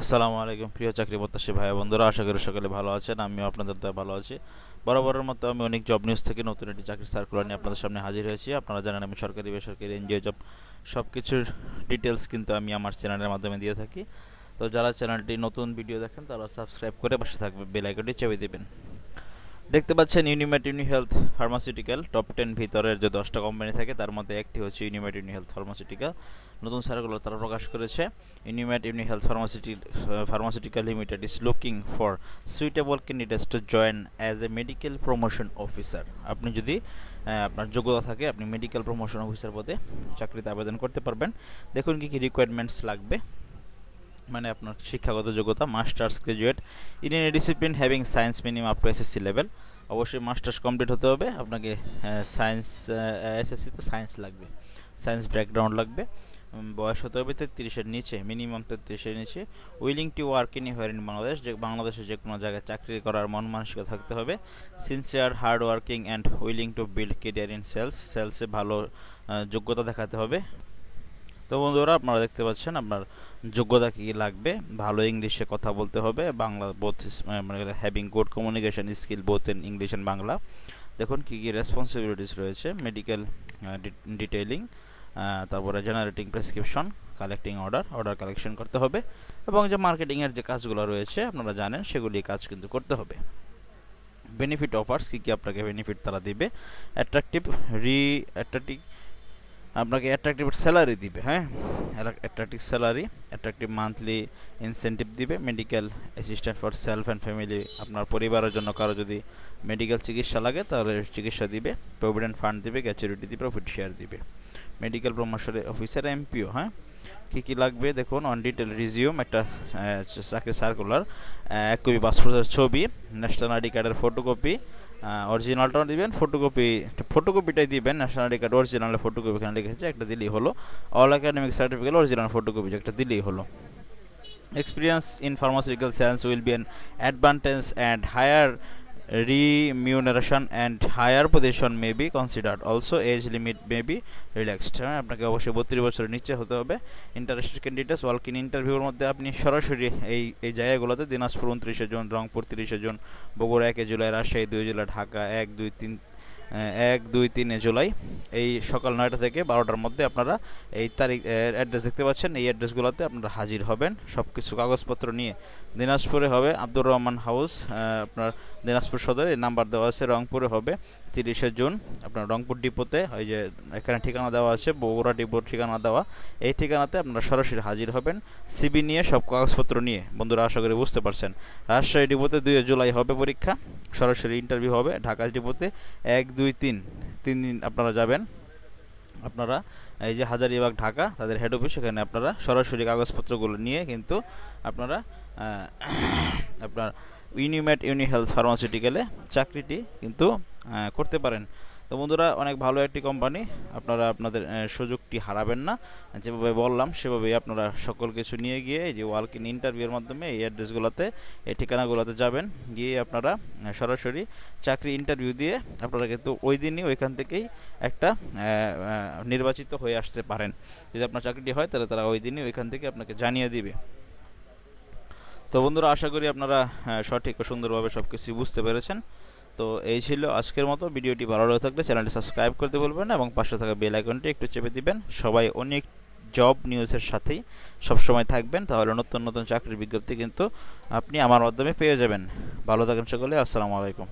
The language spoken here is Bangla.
আসসালামু আলাইকুম, প্রিয় চাকরি প্রত্যাশী ভাই বন্ধুরা, আশা করি সকালে ভালো আছেন, আমিও আপনাদের দ্বারা ভালো আছি। বরাবরের মতো আমি অনেক জব নিউজ থেকে নতুন একটি চাকরির সার্কুলার নিয়ে আপনাদের সামনে হাজির হয়েছি। আপনারা জানেন আমি সরকারি, বেসরকারি এনজিও জব সব কিছুর ডিটেলস কিন্তু আমি আমার চ্যানেলের মাধ্যমে দিয়ে থাকি। তো যারা চ্যানেলটি নতুন ভিডিও দেখেন, তারা সাবস্ক্রাইব করে পাশে থাকবে বেল আইকনটি চেপে দেবেন। দেখতে পাচ্ছেন Unimed Uni health pharmaceutical top ten ভিতরের যে দশটা কোম্পানি থাকে, তার মধ্যে একটি হচ্ছে ইউনিমেট ইউনি হেলথ ফার্মাসিউটিক্যাল নতুন সার্কুলার তারা প্রকাশ করেছে। Unimate uni health ফার্মাসিউটি pharmaceutical limited is looking for suitable candidates to join as a medical promotion officer আপনি যদি আপনার যোগ্যতা থাকে, আপনি মেডিকেল প্রমোশন অফিসার পদে চাকরিতে আবেদন করতে পারবেন। দেখুন কী কী রিকোয়ারমেন্টস লাগবে। মানে আপনার শিক্ষাগত যোগ্যতা, masters, graduate in any discipline having science minimum up to SSC level অবশ্যই মাস্টার্স কমপ্লিট হতে হবে, আপনাকে সায়েন্স এসএসসিতে সায়েন্স লাগবে সায়েন্স ব্যাকগ্রাউন্ড লাগবে। বয়স হতে হবে তেত্রিশের নিচে মিনিমাম তেত্রিশের নিচে। Willing to work in in Bangladesh যে, বাংলাদেশে যে কোনো জায়গায় চাকরি করার মন মানসিকতা থাকতে হবে। Sincere hard working and willing to build career in sales সেলসে ভালো যোগ্যতা দেখাতে হবে। তো বন্ধুরা, আপনারা দেখতে পাচ্ছেন আপনার যোগ্যতা কী লাগবে? ভালো ইংলিশে কথা বলতে হবে। বাংলা বোথ মানে having good communication skill both in English and Bangla. দেখুন কী কী রেসপন্সিবিলিটিস রয়েছে। মেডিকেল ডিটেইলিং তারপরে generating prescription collecting order order collection করতে হবে। এবং যে মার্কেটিংয়ের যে কাজগুলো রয়েছে, আপনারা জানেন সেগুলি কাজ কিন্তু করতে হবে। বেনিফিট অফার্স কী কী আপনাকে বেনিফিট তারা দিবে? অ্যাট্রাকটিভ রি অ্যাট্রাকটিভ আপনাকে অ্যাট্রাকটিভ স্যালারি দিবে হ্যাঁ? Attractive salary attractive monthly incentive দিবে medical assistant for self and family আপনার পরিবারের জন্য কারও যদি মেডিকেল চিকিৎসা লাগে, তাহলে চিকিৎসা দিবে প্রভিডেন্ট ফান্ড দিবে গ্যাচুরিটি দিবে প্রফিট শেয়ার দিবে। মেডিকেল প্রমোশন অফিসার এমপিও হ্যাঁ? কী কী লাগবে? দেখুন অন ডিটেল রিজিউম একটা চাকরি সার্কুলার এক কপি পাসপোর্টের ছবি ন্যাশনাল আইডি কার্ডের ফটোকপি অরিজিনালটা দিবেন ফটোকপি ফটোকপিটাই দিবেন national ID card original photocopy এখানে লিখেছে, একটা দিলেই হলো। All academic certificate original photocopy একটা দিলেই হলো। Experience in pharmaceutical science will be an advantage and higher remuneration and higher position may be considered also age limit may be relaxed হ্যাঁ আপনাকে অবশ্যই বত্রিশ বছরের নিচে হতে হবে। ইন্টারেস্টেড ক্যান্ডিডেটস ওয়ার্ক ইন ইন্টারভিউর মধ্যে আপনি সরাসরি এই এই জায়গাগুলোতে, দিনাজপুর উনত্রিশে জন, রংপুর তিরিশে জন, বগুড়া একে জুলাই, রাজশাহী দুই জুলাই, ঢাকা এক, দুই, তিন এক, দুই, তিনে জুলাই, এই সকাল নয়টা থেকে বারোটার মধ্যে আপনারা এই তারিখ অ্যাড্রেস দেখতে পাচ্ছেন। এই অ্যাড্রেসগুলোতে আপনারা হাজির হবেন। সব কিছু কাগজপত্র নিয়ে দিনাজপুরে হবে আব্দুর রহমান হাউস। আপনার দিনাজপুর সদরে নাম্বার দেওয়া আছে, রংপুরে হবে তিরিশে জুন। আপনার রংপুর ডিপোতে, ওই যে এখানে ঠিকানা দেওয়া আছে, বগুড়া ডিপোর ঠিকানা দেওয়া। এই ঠিকানাতে আপনারা সরাসরি হাজির হবেন। সিবি নিয়ে সব কাগজপত্র নিয়ে। বন্ধুরা, আশা করি বুঝতে পারছেন। রাজশাহী ডিপোতে দুই জুলাই হবে পরীক্ষা। সরাসরি ইন্টারভিউ হবে ঢাকা ডিপোতে এক, দুই, তিন তিন দিন আপনারা যাবেন। আপনারা এই যে হাজারিবাগ, ঢাকা, তাদের হেড অফিস সেখানে আপনারা সরাসরি কাগজপত্রগুলো নিয়ে কিন্তু আপনারা আপনার ইউনিমেট ইউনি হেলথ ফার্মাসিউটিক্যালে চাকরিটি কিন্তু করতে পারেন। তো বন্ধুরা, অনেক ভালো একটি কোম্পানি আপনারা আপনাদের সুযোগটি হারাবেন না। যেভাবে বললাম, সেভাবেই আপনারা সকল কিছু নিয়ে গিয়ে যে ওয়ার্ক ইন ইন্টারভিউর মাধ্যমে এই অ্যাড্রেসগুলোতে এই ঠিকানাগুলোতে যাবেন। গিয়ে আপনারা সরাসরি চাকরি ইন্টারভিউ দিয়ে আপনারা কিন্তু ওই দিনই ওইখান থেকেই একটা নির্বাচিত হয়ে আসতে পারেন। যদি আপনার চাকরিটি হয়, তাহলে তারা ওই দিনই ওইখান থেকে আপনাকে জানিয়ে দিবে। তো বন্ধুরা, আশা করি আপনারা সঠিক ও সুন্দরভাবে সব কিছু বুঝতে পেরেছেন। তো এই ছিল আজকের মতো। ভিডিওটি ভালো লাগে থাকলে চ্যানেলটি সাবস্ক্রাইব করতে বলবেন এবং পাশে থাকা বেল আইকনটি একটু চেপে দিবেন। সবাই অনেক জব নিউজের সাথেই সবসময় থাকবেন, তাহলে নতুন নতুন চাকরির বিজ্ঞপ্তি কিন্তু আপনি আমার মাধ্যমে পেয়ে যাবেন। ভালো থাকেন সকলে, আসসালামু আলাইকুম।